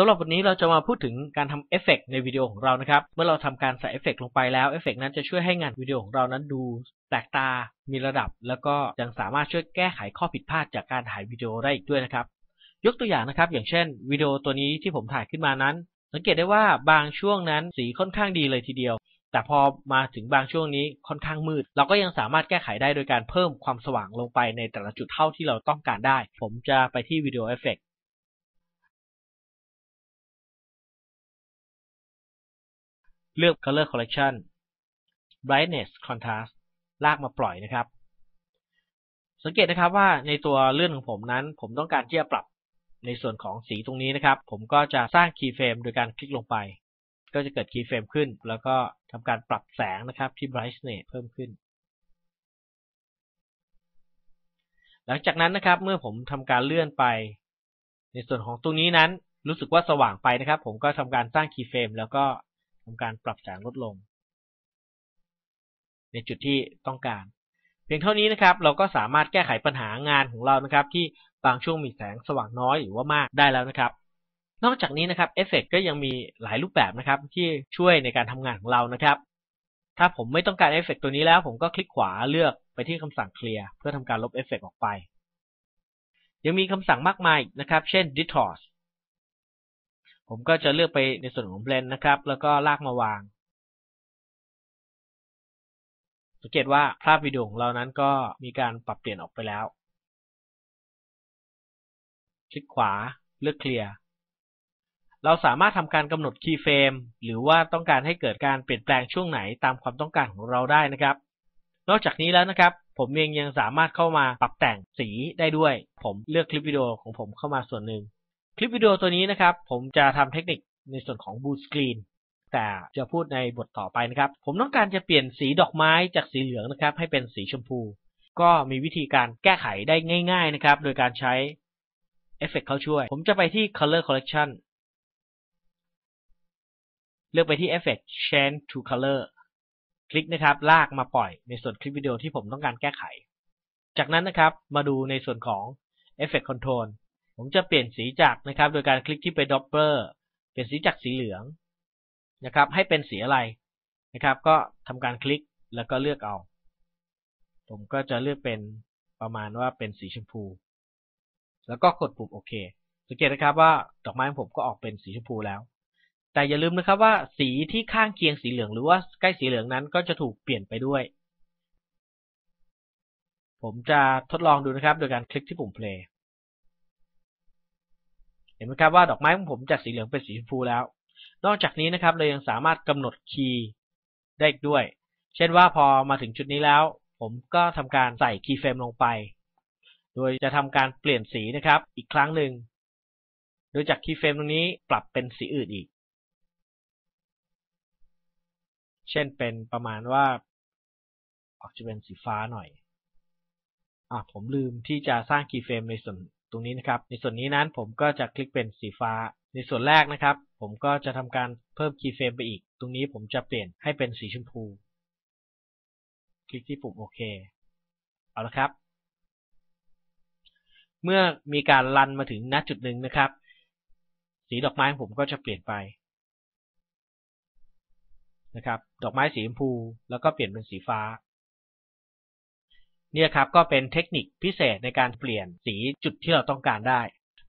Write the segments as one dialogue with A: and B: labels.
A: สำหรับวันนี้เราจะมาพูดถึงการทำเอฟเฟกในวิดีโอของเรานะครับ เมื่อเราทำการใส่เอฟเฟกลงไปแล้วเอฟเฟกนั้นจะช่วยให้งานวิดีโอของเรานั้นดูแปลกตา มีระดับ แล้วก็ยังสามารถช่วยแก้ไขข้อผิดพลาดจากการถ่ายวิดีโอได้อีกด้วยนะครับ ยกตัวอย่างนะครับ อย่างเช่นวิดีโอตัวนี้ที่ผมถ่ายขึ้นมานั้น สังเกตได้ว่าบางช่วงนั้นสีค่อนข้างดีเลยทีเดียว แต่พอมาถึงบางช่วงนี้ค่อนข้างมืด เราก็ยังสามารถแก้ไขได้โดยการเพิ่มความสว่างลงไปในแต่ละจุดเท่าที่เราต้องการได้ ผมจะไปที่วิดีโอเอฟเฟก เลือก Color Correction Brightness Contrast ลากมาปล่อยนะครับ สังเกตนะครับว่าในตัวเลื่อนของผมนั้น ผมต้องการที่จะปรับในส่วนของสีตรงนี้นะครับ ผมก็จะสร้างคีย์เฟรมโดยการคลิกลงไป ก็จะเกิดคีย์เฟรมขึ้น แล้วก็ทำการปรับแสงนะครับที่ brightness เพิ่มขึ้น หลังจากนั้นนะครับเมื่อผมทำการเลื่อนไป ในส่วนของตรงนี้นั้นรู้สึกว่าสว่างไปนะครับ ผมก็ทำการสร้างคีย์เฟรมแล้วก็ ทำการปรับแสงลดลง ในจุดที่ต้องการ เพียงเท่านี้นะครับ เราก็สามารถแก้ไขปัญหางานของเรานะครับ ที่บางช่วงมีแสงสว่างน้อยหรือว่ามากได้แล้วนะครับ นอกจากนี้นะครับเอฟเฟกก็ยังมีหลายรูปแบบนะครับ ที่ช่วยในการทำงานของเรานะครับ ถ้าผมไม่ต้องการเอฟเฟกตัวนี้แล้ว ผมก็คลิกขวาเลือกไปที่คำสั่งเคลียร์เพื่อทำการลบเอฟเฟกออกไป ยังมีคำสั่งมากมายนะครับ เช่น distort ผมก็จะเลือกไปในส่วนของ blend นะครับ แล้วก็ลากมาวาง สังเกตว่าภาพวิดีโอของเรานั้นก็มีการปรับเปลี่ยนออกไปแล้ว คลิกขวาเลือกเคลียร์เราสามารถทำการกำหนดคีย์เฟรมหรือว่าต้องการให้เกิดการเปลี่ยนแปลงช่วงไหนตามความต้องการของเราได้นะครับ นอกจากนี้แล้วนะครับ ผมเองยังสามารถเข้ามาปรับแต่งสีได้ด้วย ผมเลือกคลิปวิดีโอของผมเข้ามาส่วนหนึ่ง คลิปวิดีโอตัวนี้นะครับ ผมจะทำเทคนิคในส่วนของบูสกรีนแต่จะพูดในบทต่อไปนะครับ ผมต้องการจะเปลี่ยนสีดอกไม้จากสีเหลืองนะครับ ให้เป็นสีชมพู ก็มีวิธีการแก้ไขได้ง่าย ๆนะครับ โดยการใช้เอฟเฟกเข้าช่วย ผมจะไปที่ Color Correction เลือกไปที่ Effect Change to Color คลิกนะครับ ลากมาปล่อยในส่วนคลิปวิดีโอที่ผมต้องการแก้ไข จากนั้นนะครับ มาดูในส่วนของ Effect Control ผมจะเปลี่ยนสีจากนะครับ โดยการคลิกที่ไป Doppler เปลี่ยนสีจากสีเหลืองนะครับ ให้เป็นสีอะไรนะครับ ก็ทำการคลิกแล้วก็เลือกเอา ผมก็จะเลือกเป็นประมาณว่าเป็นสีชมพู แล้วก็กดปุ่มโอเคสังเกตนะครับว่าดอกไม้ของผมก็ออกเป็นสีชมพูแล้ว แต่อย่าลืมนะครับว่าสีที่ข้างเคียงสีเหลืองหรือว่าใกล้สีเหลืองนั้นก็จะถูกเปลี่ยนไปด้วย ผมจะทดลองดูนะครับ โดยการคลิกที่ปุ่ม play เห็นไหมครับว่าดอกไม้ของผมจากสีเหลืองเป็นสีชมพูแล้ว นอกจากนี้นะครับเรายังสามารถกำหนดคีย์ได้อีกด้วย เช่นว่าพอมาถึงจุดนี้แล้ว ผมก็ทำการใส่คีย์เฟรมลงไป โดยจะทำการเปลี่ยนสีนะครับ อีกครั้งหนึ่ง โดยจากคีย์เฟรมตรงนี้ปรับเป็นสีอื่นอีก เช่นเป็นประมาณว่าออกจะเป็นสีฟ้าหน่อยอะผมลืมที่จะสร้างคีย์เฟรมในส่วน ตรงนี้นะครับ ในส่วนนี้นั้นผมก็จะคลิกเป็นสีฟ้า ในส่วนแรกนะครับ ผมก็จะทำการเพิ่มคีย์เฟรมไปอีก ตรงนี้ผมจะเปลี่ยนให้เป็นสีชมพู คลิกที่ปุ่มโอเค เอาละครับ เมื่อมีการรันมาถึงณจุดหนึ่งนะครับ สีดอกไม้ของผมก็จะเปลี่ยนไปนะครับ ดอกไม้สีชมพู แล้วก็เปลี่ยนเป็นสีฟ้า เนี่ยครับก็เป็นเทคนิคพิเศษในการเปลี่ยนสีจุดที่เราต้องการได้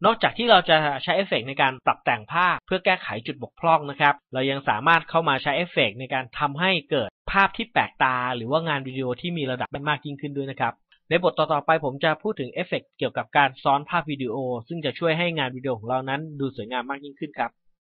A: นอกจากที่เราจะใช้เอฟเฟกในการปรับแต่งภาพเพื่อแก้ไขจุดบกพร่องนะครับ เรายังสามารถเข้ามาใช้เอฟเฟกในการทำให้เกิดภาพที่แปลกตา หรือว่างานวิดีโอที่มีระดับมากยิ่งขึ้นด้วยนะครับในบทต่อๆไปผมจะพูดถึงเอฟเฟกเกี่ยวกับการซ้อนภาพวิดีโอ ซึ่งจะช่วยให้งานวิดีโอของเรานั้นดูสวยงามมากยิ่งขึ้นครับ